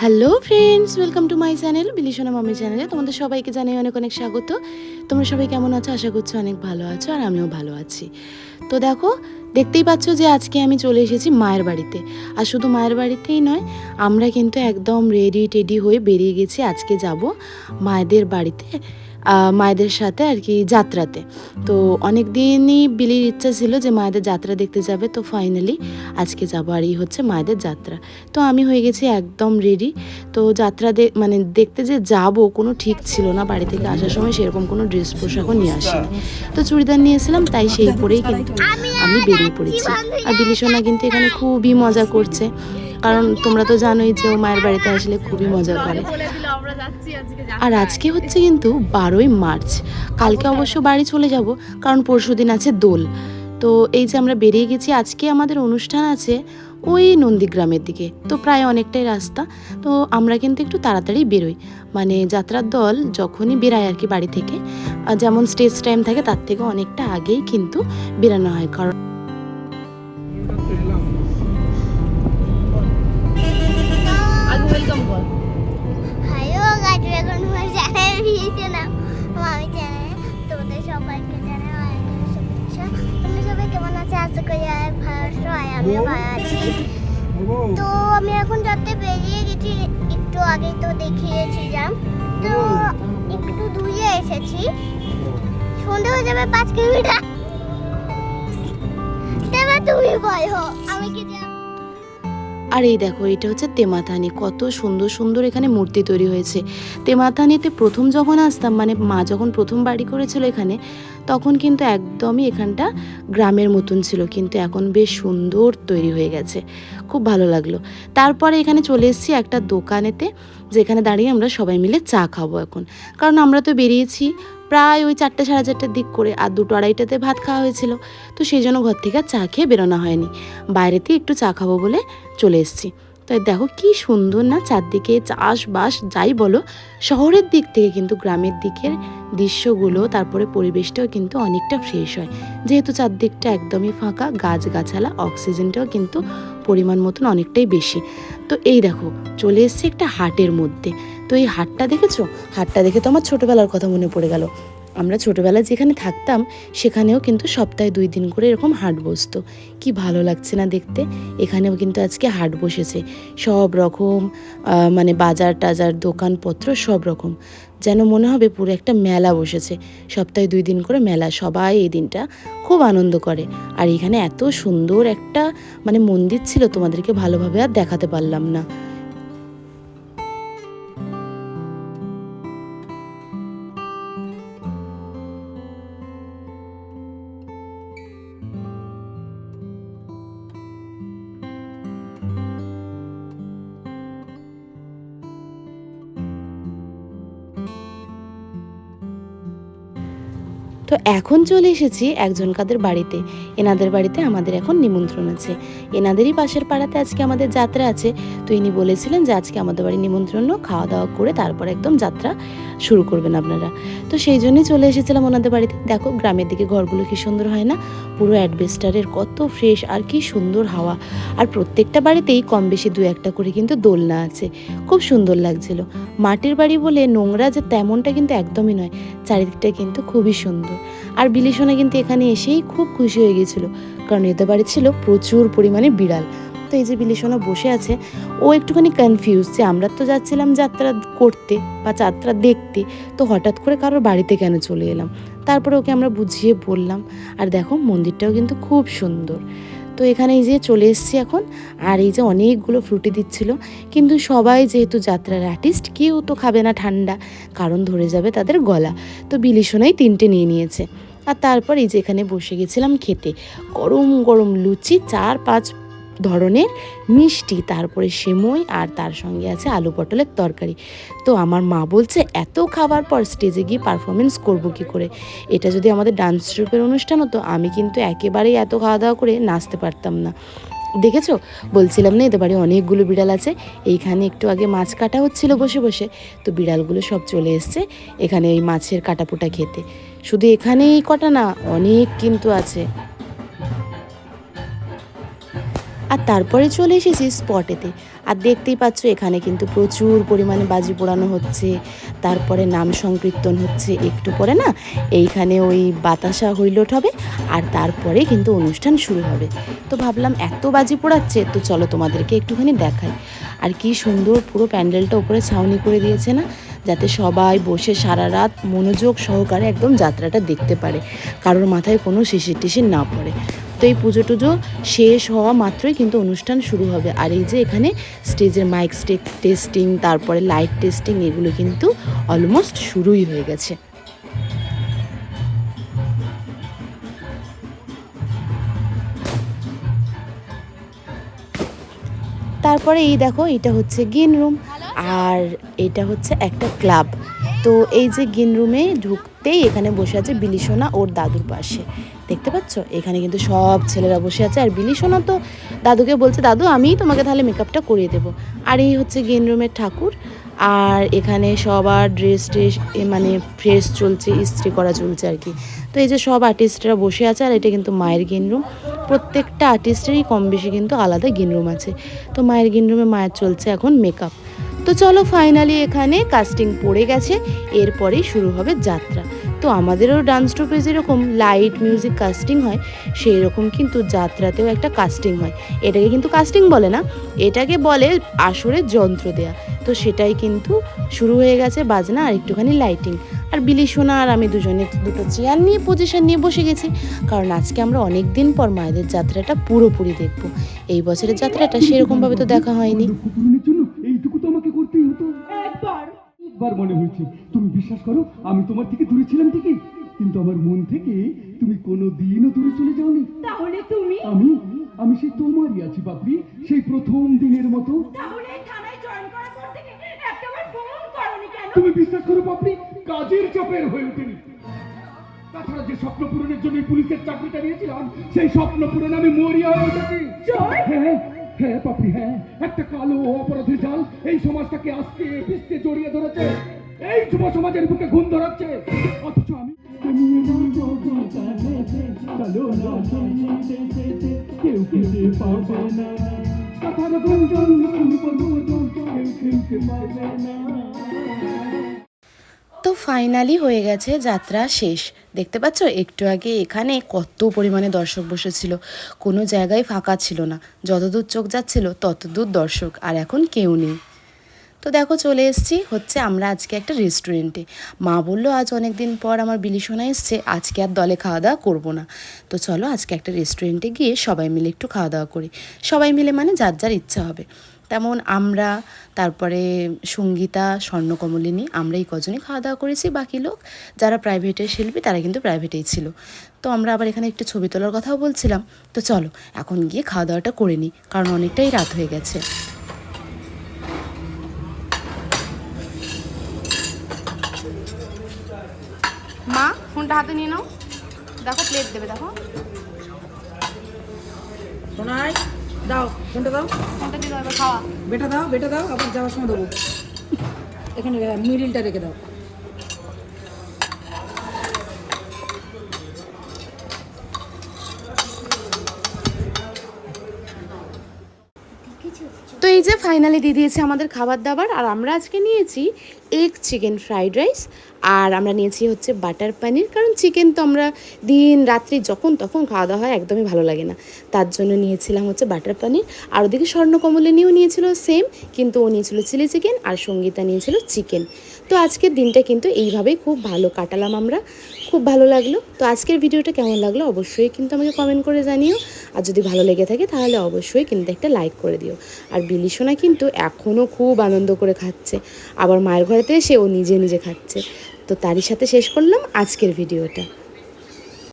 Hello friends welcome to my channel বিলিশনা মামি চ্যানেলে তোমাদের সবাইকে জানাই অনেক অনেক স্বাগত। তোমরা সবাই কেমন আছো? আশা করছ অনেক ভালো আছো আর আমিও ভালো আছি। তো দেখো, দেখতেই পাচ্ছ যে আজকে আমি চলে এসেছি মায়ের বাড়িতে। আর শুধু মায়ের বাড়িতেই নয়, আমরা কিন্তু একদম রেডি টেডি হয়ে বেরিয়ে গেছি। আজকে যাব মায়েদের বাড়িতে। মায়েদের সাথে আর কি যাত্রাতে। তো অনেক দিনই বিলির ইচ্ছা ছিল যে মায়েদের যাত্রা দেখতে যাবে, তো ফাইনালি আজকে যাব আর হচ্ছে মায়েদের যাত্রা। তো আমি হয়ে গেছি একদম রেডি তো যাত্রা মানে দেখতে যে যাব কোনো ঠিক ছিল না, বাড়ি থেকে আসার সময় সেরকম কোনো ড্রেস পোশাকও নিয়ে আসিনি। তো চুড়িদার নিয়েছিলাম তাই সেই পরেই কিন্তু আমি বেরিয়ে পড়েছি। আর বিলিসোনা কিন্তু এখানে খুবই মজা করছে। কারণ তোমরা তো জানোই যে ও মায়ের বাড়িতে আসলে খুবই মজা করে। আর আজকে হচ্ছে কিন্তু বারোই মার্চ। কালকে অবশ্য বাড়ি চলে যাব, কারণ পরশু দিন আছে দোল। তো এই যে আমরা বেরিয়ে গেছি, আজকে আমাদের অনুষ্ঠান আছে ওই নন্দীগ্রামের দিকে। তো প্রায় অনেকটাই রাস্তা। তো আমরা কিন্তু একটু তাড়াতাড়ি বেরোই। মানে যাত্রার দল যখনই বেরায় আর কি বাড়ি থেকে যেমন স্টেজ টাইম থাকে তার থেকে অনেকটা আগেই কিন্তু বেরানো হয়। কারণ ওয়েলকাম কর হ্যালো গাইড এখন আমার চ্যানেল ভিডিও নাম আমি চ্যানেল তোমাদের সবাইকে জানাই অনেক শুভেচ্ছা। তোমরা সবাই কেমন আছে? আশা করি আর ভালো আর ভালো আছি। তো আমি এখন যাতে বেরিয়ে গেছি। একটু আগে তো দেখিয়েছিলাম। তো একটু ধুয়ে এসেছি। সন্ধে হয়ে যাবে পাঁচ কিলোমিটার। এবার তুমি বলো আমি কি আর এই দেখো, এটা হচ্ছে তেমাথানি কত সুন্দর সুন্দর এখানে মূর্তি তৈরি হয়েছে। তেমাথানিতে প্রথম যখন আসতাম মানে মা যখন প্রথম বাড়ি করেছিল এখানে, তখন কিন্তু একদমই এখানটা গ্রামের মতন ছিল, কিন্তু এখন বেশ সুন্দর তৈরি হয়ে গেছে। খুব ভালো লাগল। তারপরে এখানে চলে এসেছি একটা দোকানেতে, যেখানে দাঁড়িয়ে আমরা সবাই মিলে চা খাব এখন। কারণ আমরা তো বেরিয়েছি প্রায় ওই চারটে সাড়ে চারটের দিক করে আর দুটো আড়াইটাতে ভাত খাওয়া হয়েছিল। তো সেই জন্য ঘর থেকে চা খেয়ে বেরোনো হয়নি। বাইরেতে একটু চা খাব বলে চলে এসেছি। তাই দেখো কি সুন্দর না চারদিকে চাষবাস যাই বলো, শহরের দিক থেকে কিন্তু গ্রামের দিকের দৃশ্যগুলো, তারপরে পরিবেশটাও কিন্তু অনেকটা ফ্রেশ হয়। যেহেতু চারদিকটা একদমই ফাঁকা, গাছগাছালা, অক্সিজেনটাও কিন্তু পরিমাণ মতন অনেকটাই বেশি। তো এই দেখো, চলে এসছে একটা হাটের মধ্যে। তো এই হাটটা দেখেছ? হাটটা দেখে তো আমার ছোটোবেলার কথা মনে পড়ে গেল। আমরা ছোটোবেলায় যেখানে থাকতাম, সেখানেও কিন্তু সপ্তাহে দুই দিন করে এরকম হাট বসতো। কি ভালো লাগছে না দেখতে? এখানেও কিন্তু আজকে হাট বসেছে। সব রকম মানে বাজার টাজার, দোকানপত্র সব রকম। যেন মনে হবে পুরো একটা মেলা বসেছে। সপ্তাহে দুই দিন করে মেলা, সবাই এই দিনটা খুব আনন্দ করে। আর এখানে এত সুন্দর একটা মানে মন্দির ছিল তোমাদেরকে ভালোভাবে আর দেখাতে পারলাম না। তো এখন চলে এসেছি একজন কাদের বাড়িতে। এনাদের বাড়িতে আমাদের এখন নিমন্ত্রণ আছে। এনাদেরই পাশের পাড়াতে আজকে আমাদের যাত্রা আছে। তো ইনি বলেছিলেন যে আজকে আমাদের বাড়ি নিমন্ত্রণ খাওয়া দাওয়া করে তারপর একদম যাত্রা শুরু করবেন আপনারা। তো সেই জন্যই চলে এসেছিলাম ওনাদের বাড়িতে। দেখো, গ্রামের দিকে ঘরগুলো কি সুন্দর হয় না? পুরো অ্যাডভেস্টারের কত ফ্রেশ আর কি সুন্দর হাওয়া। আর প্রত্যেকটা বাড়িতেই কম বেশি দু একটা করে কিন্তু দোলনা আছে। খুব সুন্দর লাগছিল। মাটির বাড়ি বলে নোংরা যে তেমনটা কিন্তু একদমই নয়। চারিদিকটা কিন্তু খুবই সুন্দর। আর বিলিসোনা কিন্তু এখানে এসেই খুব খুশি হয়ে গেছিল কারণ এদের বাড়ি ছিল প্রচুর পরিমাণে বিড়াল। তো এই যে বিলিসোনা বসে আছে, ও একটুখানি কনফিউজ যে আমরা তো যাচ্ছিলাম যাত্রা করতে বা যাত্রা দেখতে, তো হঠাৎ করে কারোর বাড়িতে কেন চলে এলাম? তারপরে ওকে আমরা বুঝিয়ে বললাম, আর দেখো মন্দিরটাও কিন্তু খুব সুন্দর। তো এখানে এই যে চলে এসেছি এখন, আর এই যে অনেকগুলো ফ্রুটি দিচ্ছিল, কিন্তু সবাই যেহেতু যাত্রার আর্টিস্ট কেউ তো খাবে না ঠান্ডা, কারণ ধরে যাবে তাদের গলা। তো বিলিসোনাই তিনটে নিয়ে নিয়েছে। আর তারপর এই যে এখানে বসে গেছিলাম খেতে। গরম গরম লুচি, চার, পাঁচ ধরনের মিষ্টি, তারপরে সেমই আর তার সঙ্গে আছে আলু পটলের তরকারি। তো আমার মা বলছে, এত খাবার পর স্টেজে গিয়ে পারফরমেন্স করব কি করে? এটা যদি আমাদের ডান্স ট্রুপের অনুষ্ঠান হতো, আমি কিন্তু একেবারেই এত খাওয়া দাওয়া করে নাচতে পারতাম না। দেখেছ? বলছিলাম না, এদের বাড়ি অনেকগুলো বিড়াল আছে। এইখানে একটু আগে মাছ কাটা হচ্ছিল বসে বসে। তো বিড়ালগুলো সব চলে এসছে এখানে এই মাছের কাটাপোটা খেতে। শুধু এখানেই কটা না অনেক কিন্তু আছে। আর তারপরে চলে এসেছি স্পটেতে আর দেখতেই পাচ্ছ, এখানে কিন্তু প্রচুর পরিমাণে বাজি পোড়ানো হচ্ছে। তারপরে নাম সংকীর্তন হচ্ছে। একটু পরে না, এইখানে ওই বাতাসা হৈলট হবে আর তারপরে কিন্তু অনুষ্ঠান শুরু হবে। তো ভাবলাম, এত বাজি পোড়াচ্ছে, তো চলো তোমাদেরকে একটুখানি দেখাই। আর কি সুন্দর পুরো প্যান্ডেলটা উপরে ছাউনি করে দিয়েছে না, যাতে সবাই বসে সারা রাত মনোযোগ সহকারে একদম যাত্রাটা দেখতে পারে। কারোর মাথায় কোনো শিশির টিশির না পড়ে। তো এই পুজো টুজো শেষ হওয়া মাত্রই কিন্তু অনুষ্ঠান শুরু হবে। আর এই যে এখানে স্টেজের মাইক স্টেক টেস্টিং তারপরে লাইট টেস্টিং এগুলো কিন্তু অলমোস্ট শুরুই হয়ে গেছে। তারপরে এই দেখো, এটা হচ্ছে গেম রুম আর এটা হচ্ছে একটা ক্লাব তো এই যে গিন রুমে ঢুকতেই এখানে বসে আছে বিলিসোনা ওর দাদুর পাশে। দেখতে পাচ্ছ? এখানে কিন্তু সব ছেলেরা বসে আছে। আর বিলিসোনা তো দাদুকে বলছে, দাদু, আমিই তোমাকে তাহলে মেকআপটা করিয়ে দেবো। আর এই হচ্ছে গেম রুমের ঠাকুর। আর এখানে সবার ড্রেস ট্রেস মানে ফ্রেশ চলছে, ইস্ত্রি করা চলছে আর কি। তো এই যে সব আর্টিস্টরা বসে আছে, আর এটা কিন্তু মায়ের গেম রুম প্রত্যেকটা আর্টিস্টেরই কম বেশি কিন্তু আলাদা গেম রুম আছে। তো মায়ের গেম রুমে মায়ের চলছে এখন মেকআপ তো চলো ফাইনালি এখানে কাস্টিং পড়ে গেছে। এরপরেই শুরু হবে যাত্রা। তো আমাদেরও ডান্স ট্রুপে যেরকম লাইট মিউজিক কাস্টিং হয় সেই রকম কিন্তু যাত্রাতেও একটা কাস্টিং হয়। এটাকে কিন্তু কাস্টিং বলে না এটাকে বলে আসরে যন্ত্র দেয়া। তো সেটাই কিন্তু শুরু হয়ে গেছে বাজনা আর একটুখানি লাইটিং আর বিলি সোনা আর আমি দুজনে দুটো চেয়ার নিয়ে পজিশন নিয়ে বসে গেছি কারণ আজকে আমরা অনেক দিন পর মায়েদের যাত্রাটা পুরোপুরি দেখব। এই বছরের যাত্রাটা সেরকমভাবে তো দেখা হয়নি। জন্য এইটুকু তো আমাকে করতেই হতো। একবার একবার মনে হয়েছে তুমি বিশ্বাস করো আমি তোমার থেকে দূরে ছিলাম ঠিকই কিন্তু আমার মন থেকে তুমি কোনো দিনও দূরে চলে যাওনি। তাহলে তুমি? আমি আমি সেই তোমারই আছি বাপরি সেই প্রথম দিনের মতো। তাহলে থানায় জয়েন করার পর থেকে একটাবার ফোন করনি কেন? তুমি বিশ্বাস করো বাপরি কাজের চাপের হয়ে ওঠেনি। তাছাড়া যে স্বপ্ন পূরণের জন্য পুলিশের চাকরিটা নিয়েছিলাম সেই স্বপ্ন পূরণ আমি মরিয়া হয়ে উঠেছি। হ্যাঁ। হ্যাঁ পাপি হ্যাঁ। একটা কালো অপরাধী জাল এই সমাজটাকে আজকে পিছতে জড়িয়ে ধরেছে। এই যুব সমাজের বুকে ঘুম ধরাচ্ছে। অথচ আমি কেউ কেউ পাবে না। কথার গুঞ্জন গুঞ্জন কেউ কেউ পাবে না। তো ফাইনালি হয়ে গেছে যাত্রা শেষ। দেখতে পাচ্ছ, একটু আগে এখানে কত পরিমাণে দর্শক বসেছিল। কোনো জায়গায় ফাঁকা ছিল না। যতদূর চোখ যাচ্ছিল, ততদূর দর্শক, আর এখন কেউ নেই। তো দেখো, চলে এসেছি হচ্ছে আমরা আজকে একটা রেস্টুরেন্টে মা বলল, আজ অনেক দিন পর আমার বিলি বিলিসোনা এসছে, আজকে আর দলে খাওয়া দাওয়া করব না। তো চলো, আজকে একটা রেস্টুরেন্টে গিয়ে সবাই মিলে একটু খাওয়া দাওয়া করি। সবাই মিলে মানে যার যার ইচ্ছা হবে। তেমন আমরা তারপরে সঙ্গীতা স্বর্ণকমলিনী আমরা এই কজনই খাওয়া দাওয়া করেছি। বাকি লোক যারা প্রাইভেটের শিল্পী তারা কিন্তু প্রাইভেটেই ছিল। তো আমরা আবার এখানে একটু ছবি তোলার কথাও বলছিলাম। তো চলো এখন গিয়ে খাওয়া দাওয়াটা করে নিই কারণ অনেকটাই রাত হয়ে গেছে। মা ফোনটা হাতে নিয়ে নাও। দেখো প্লেট দেবে দেখো। দাও ফোনটা দাও? দিয়ে দাও? এবার খাওয়া। বেটা দাও বেটা দাও আবার যাওয়ার সময় দেবো। এখানে মিডিলটা রেখে দাও। তো এই যে ফাইনালি দিয়ে দিয়েছে আমাদের খাবার দাবার আর আমরা আজকে নিয়েছি এগ চিকেন ফ্রাইড রাইস আর আমরা নিয়েছি হচ্ছে বাটার পানির কারণ চিকেন তো আমরা দিন রাত্রি যখন তখন খাওয়া দাওয়া হয় একদমই ভালো লাগে না। তার জন্য নিয়েছিলাম হচ্ছে বাটার পানির আর ওদিকে স্বর্ণকমলিনীও নিয়েছিল সেম কিন্তু ও নিয়েছিল চিলি চিকেন আর সঙ্গীতা নিয়েছিল চিকেন তো আজকের দিনটা কিন্তু এইভাবেই খুব ভালো কাটালাম আমরা, খুব ভালো লাগল। তো আজকের ভিডিওটা কেমন লাগল অবশ্যই কিন্তু আমাকে কমেন্ট করে জানিও, আর যদি ভালো লেগে থাকে তাহলে অবশ্যই কিন্তু একটা লাইক করে দিও। আর বিলিসোনা কিন্তু এখনও খুব আনন্দ করে খাচ্ছে। আবার মায়ের ঘরেতে এসে ও নিজে নিজে খাচ্ছে। তো তারই সাথে শেষ করলাম আজকের ভিডিওটা।